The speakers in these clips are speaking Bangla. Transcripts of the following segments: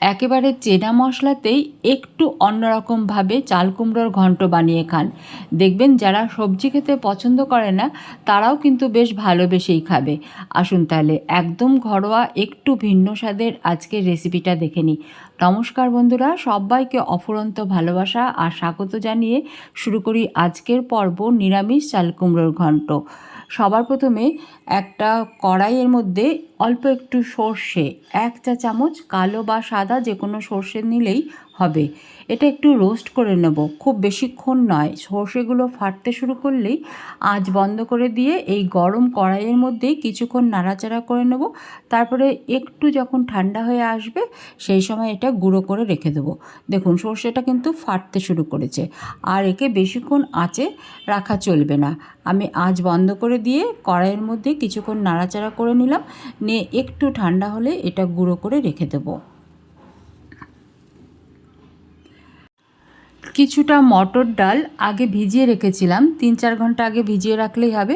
একেবারে চেনা মশলাতেই একটু অন্যরকমভাবে চাল কুমড়োর ঘন্ট বানিয়ে খান। দেখবেন যারা সবজি খেতে পছন্দ করে না, তারাও কিন্তু বেশ ভালোবেসেই খাবে। আসুন তাহলে একদম ঘরোয়া, একটু ভিন্ন স্বাদের আজকের রেসিপিটা দেখে নিই। নমস্কার বন্ধুরা, সবাইকে অফুরন্ত ভালোবাসা আর স্বাগত জানিয়ে শুরু করি আজকের পর্ব নিরামিষ চাল কুমড়োর ঘন্ট। সবার প্রথমে একটা কড়াইয়ের মধ্যে অল্প একটু সর্ষে, এক চা চামচ কালো বা সাদা যে কোনো সর্ষে নিলেই হবে। এটা একটু রোস্ট করে নেব। খুব বেশিক্ষণ নয়। সর্ষেগুলো ফাটতে শুরু করলেই আঁচ বন্ধ করে দিয়ে এই গরম কড়াইয়ের মধ্যেই কিছুক্ষণ নাড়াচাড়া করে নেব। তারপরে একটু যখন ঠান্ডা হয়ে আসবে, সেই সময় এটা গুঁড়ো করে রেখে দেবো। দেখুন, সর্ষেটা কিন্তু ফাটতে শুরু করেছে। আর একে বেশিক্ষণ আঁচে রাখা চলবে না। আমি আঁচ বন্ধ করে দিয়ে কড়াইয়ের মধ্যে কিছুক্ষণ নাড়াচাড়া করে নিলাম। নিয়ে একটু ঠান্ডা হলে এটা গুঁড়ো করে রেখে দেবো। কিছুটা মটর ডাল আগে ভিজিয়ে রেখেছিলাম, তিন চার ঘণ্টা আগে ভিজিয়ে রাখলেই হবে।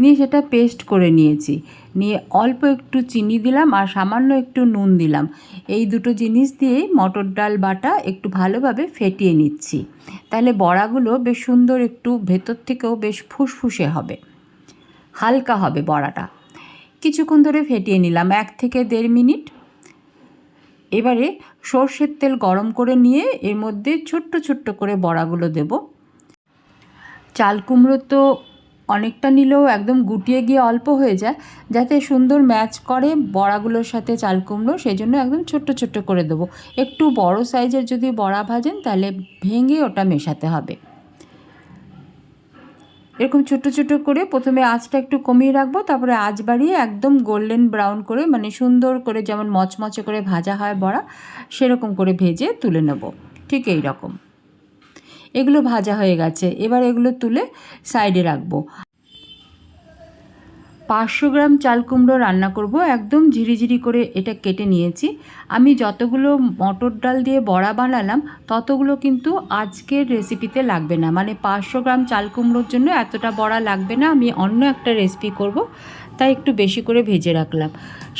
নিয়ে সেটা পেস্ট করে নিয়েছি। নিয়ে অল্প একটু চিনি দিলাম আর সামান্য একটু নুন দিলাম। এই দুটো জিনিস দিয়েই মটর ডাল বাটা একটু ভালোভাবে ফেটিয়ে নিচ্ছি। তাহলে বড়াগুলো বেশ সুন্দর একটু ভেতর থেকেও বেশ ফুসফুসে হবে। হালকা হবে বড়াটা। কিছুক্ষণ ধরে ফেটিয়ে নিলাম, এক থেকে দেড় মিনিট। এবারে সর্ষের তেল গরম করে নিয়ে এর মধ্যে ছোট্ট ছোট্ট করে বড়াগুলো দেব। চাল কুমড়ো তো অনেকটা নিলেও একদম গুটিয়ে গিয়ে অল্প হয়ে যায়, যাতে সুন্দর ম্যাচ করে বড়াগুলোর সাথে চাল কুমড়ো সেই জন্য একদম ছোট্ট ছোট্ট করে দেবো। একটু বড় সাইজের যদি বড়া ভাজেন, তাহলে ভেঙে ওটা মেশাতে হবে। এরকম ছোট ছোট করে প্রথমে আঁচটা একটু কমিয়ে রাখব, তারপরে আঁচ বাড়িয়ে একদম গোল্ডেন ব্রাউন করে মানে সুন্দর করে যেমন মচমচে করে ভাজা হয় বড়া, সেরকম করে ভেজে তুলে নেব। ঠিক এই রকম এগুলো ভাজা হয়ে গেছে। এবার এগুলো তুলে সাইডে রাখব। পাঁচশো গ্রাম চাল কুমড়ো রান্না করব। একদম ঝিরিঝিরি করে এটা কেটে নিয়েছি। আমি যতগুলো মটর ডাল দিয়ে বড়া বানালাম, ততগুলো কিন্তু আজকের রেসিপিতে লাগবে না। মানে পাঁচশো গ্রাম চাল কুমড়োর জন্য এতটা বড়া লাগবে না, আমি অন্য একটা রেসিপি করব, তাই একটু বেশি করে ভেজে রাখলাম।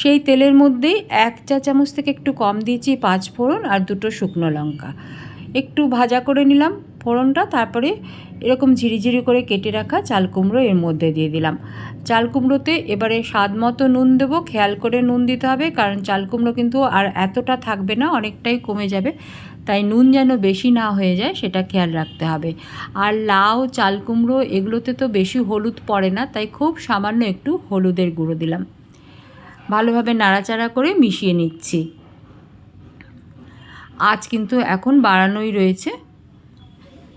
সেই তেলের মধ্যেই এক চা চামচ থেকে একটু কম দিয়েছি পাঁচ ফোড়ন আর দুটো শুকনো লঙ্কা। একটু ভাজা করে নিলাম ফোড়নটা তারপরে এরকম ঝিরিঝিরি করে কেটে রাখা চাল কুমড়ো এর মধ্যে দিয়ে দিলাম। চাল কুমড়োতে এবারে স্বাদ মতো নুন দেবো, খেয়াল করে নুন দিতে হবে, কারণ চাল কুমড়ো কিন্তু আর এতটা থাকবে না, অনেকটাই কমে যাবে। তাই নুন যেন বেশি না হয়ে যায় সেটা খেয়াল রাখতে হবে। আর লাউ, চাল কুমড়ো এগুলোতে তো বেশি হলুদ পড়ে না, তাই খুব সামান্য একটু হলুদের গুঁড়ো দিলাম। ভালোভাবে নাড়াচাড়া করে মিশিয়ে নিচ্ছি। আজ কিন্তু এখন বাড়ানোই রয়েছে।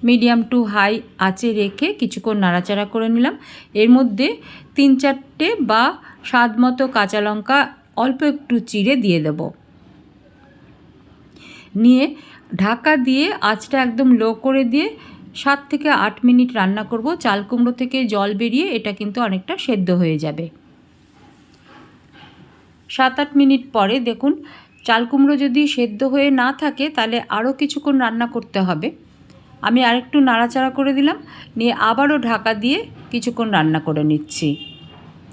মিডিয়াম টু হাই আঁচে রেখে কিছুক্ষণ নাড়াচাড়া করে নিলাম। এর মধ্যে তিন চারটে বা স্বাদ মতো কাঁচা লঙ্কা অল্প একটু চিড়ে দিয়ে দেব। নিয়ে ঢাকা দিয়ে আঁচটা একদম লো করে দিয়ে সাত থেকে আট মিনিট রান্না করব। চাল কুমড়ো থেকে জল বেরিয়ে এটা কিন্তু অনেকটা সেদ্ধ হয়ে যাবে। সাত আট মিনিট পরে দেখুন, চাল কুমড়ো যদি সেদ্ধ হয়ে না থাকে তাহলে আরও কিছুক্ষণ রান্না করতে হবে। আমি আরেকটু নাড়াচাড়া করে দিলাম, নিয়ে আবারও ঢাকা দিয়ে কিছুক্ষণ রান্না করে নিচ্ছি।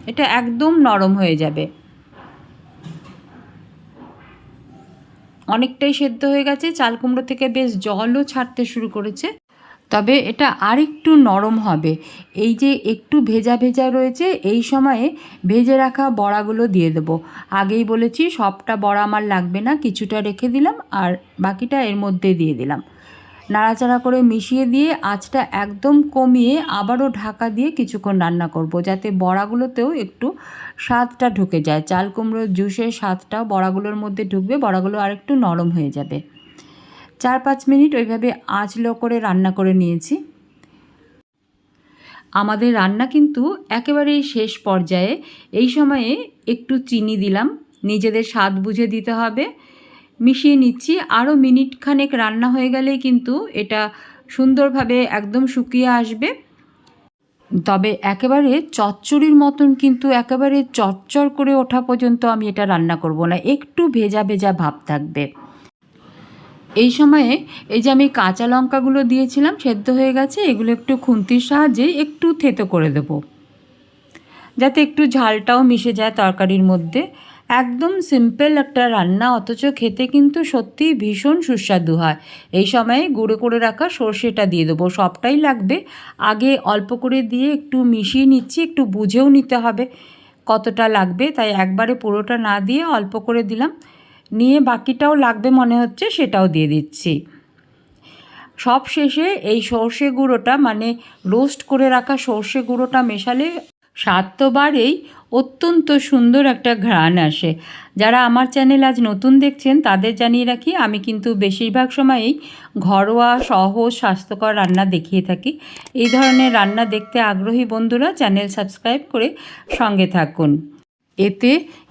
এটা একদম নরম হয়ে যাবে। অনেকটাই সেদ্ধ হয়ে গেছে, চাল কুমড়ো থেকে বেশ জলও ছাড়তে শুরু করেছে। তবে এটা আরেকটু নরম হবে। এই যে একটু ভেজা ভেজা রয়েছে, এই সময়ে ভেজে রাখা বড়াগুলো দিয়ে দেবো। আগেই বলেছি, সবটা বড়া আমার লাগবে না, কিছুটা রেখে দিলাম আর বাকিটা এর মধ্যে দিয়ে দিলাম। নাড়াচাড়া করে মিশিয়ে দিয়ে আঁচটা একদম কমিয়ে আবারও ঢাকা দিয়ে কিছুক্ষণ রান্না করব, যাতে বড়াগুলোতেও একটু স্বাদটা ঢুকে যায়। চাল কুমড়োর জুসের স্বাদটাও বড়াগুলোর মধ্যে ঢুকবে, বড়াগুলো আর একটু নরম হয়ে যাবে। চার পাঁচ মিনিট ওইভাবে আঁচ লো করে রান্না করে নিয়েছি। আমাদের রান্না কিন্তু একেবারেই শেষ পর্যায়ে। এই সময়ে একটু চিনি দিলাম, নিজেদের স্বাদ বুঝে দিতে হবে। মিশিয়ে নিচ্ছি। আরও মিনিট খানেক রান্না হয়ে গেলেই কিন্তু এটা সুন্দরভাবে একদম শুকিয়ে আসবে। তবে একেবারে চচ্চড়ির মতন কিন্তু একেবারে চচ্চর করে ওঠা পর্যন্ত আমি এটা রান্না করব না। একটু ভেজা ভেজা ভাব থাকবে। এই সময়ে এই যে আমি কাঁচা লঙ্কাগুলো দিয়েছিলাম, সেদ্ধ হয়ে গেছে, এগুলো একটু খুন্তির সাহায্যে একটু থেতো করে দেব। যাতে একটু ঝালটাও মিশে যায় তরকারির মধ্যে। একদম সিম্পল একটা রান্না, অথচ খেতে কিন্তু সত্যিই ভীষণ সুস্বাদু হয়। এই সময়ে গুঁড়ো করে রাখা সর্ষেটা দিয়ে দেবো। সবটাই লাগবে। আগে অল্প করে দিয়ে একটু মিশিয়ে নিচ্ছি, একটু বুঝেও নিতে হবে কতটা লাগবে। তাই একবারে পুরোটা না দিয়ে অল্প করে দিলাম। নিয়ে বাকিটাও লাগবে মনে হচ্ছে, সেটাও দিয়ে দিচ্ছি। সব শেষে এই সর্ষে গুঁড়োটা মানে রোস্ট করে রাখা সর্ষে গুঁড়োটা মেশালে স্বাদ তো বাড়েই। অত্যন্ত সুন্দর একটা ঘ্রাণ আসে। যারা আমার চ্যানেল আজ নতুন দেখছেন, তাদের জানিয়ে রাখি, আমি কিন্তু বেশিরভাগ সময়েই ঘরোয়া সহজ স্বাস্থ্যকর রান্না দেখিয়ে থাকি। এই ধরনের রান্না দেখতে আগ্রহী বন্ধুরা চ্যানেল সাবস্ক্রাইব করে সঙ্গে থাকুন। এতে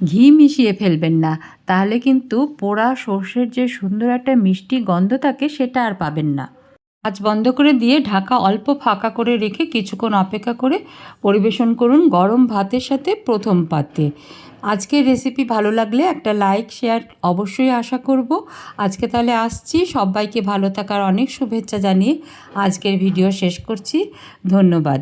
ঘি মিশিয়ে ফেলবেন না, তাহলে কিন্তু পোড়া সর্ষের যে সুন্দর একটা মিষ্টি গন্ধ থাকে, সেটা আর পাবেন না। আজ বন্ধ করে দিয়ে ঢাকা অল্প ফাঁকা করে রেখে কিছুক্ষণ অপেক্ষা করে পরিবেশন করুন গরম ভাতের সাথে প্রথম পাতে। আজকের রেসিপি ভালো লাগলে একটা লাইক শেয়ার অবশ্যই আশা করব। আজকে তাহলে আসছি। সবাইকে ভালো থাকার অনেক শুভেচ্ছা জানিয়ে আজকের ভিডিও শেষ করছি। ধন্যবাদ।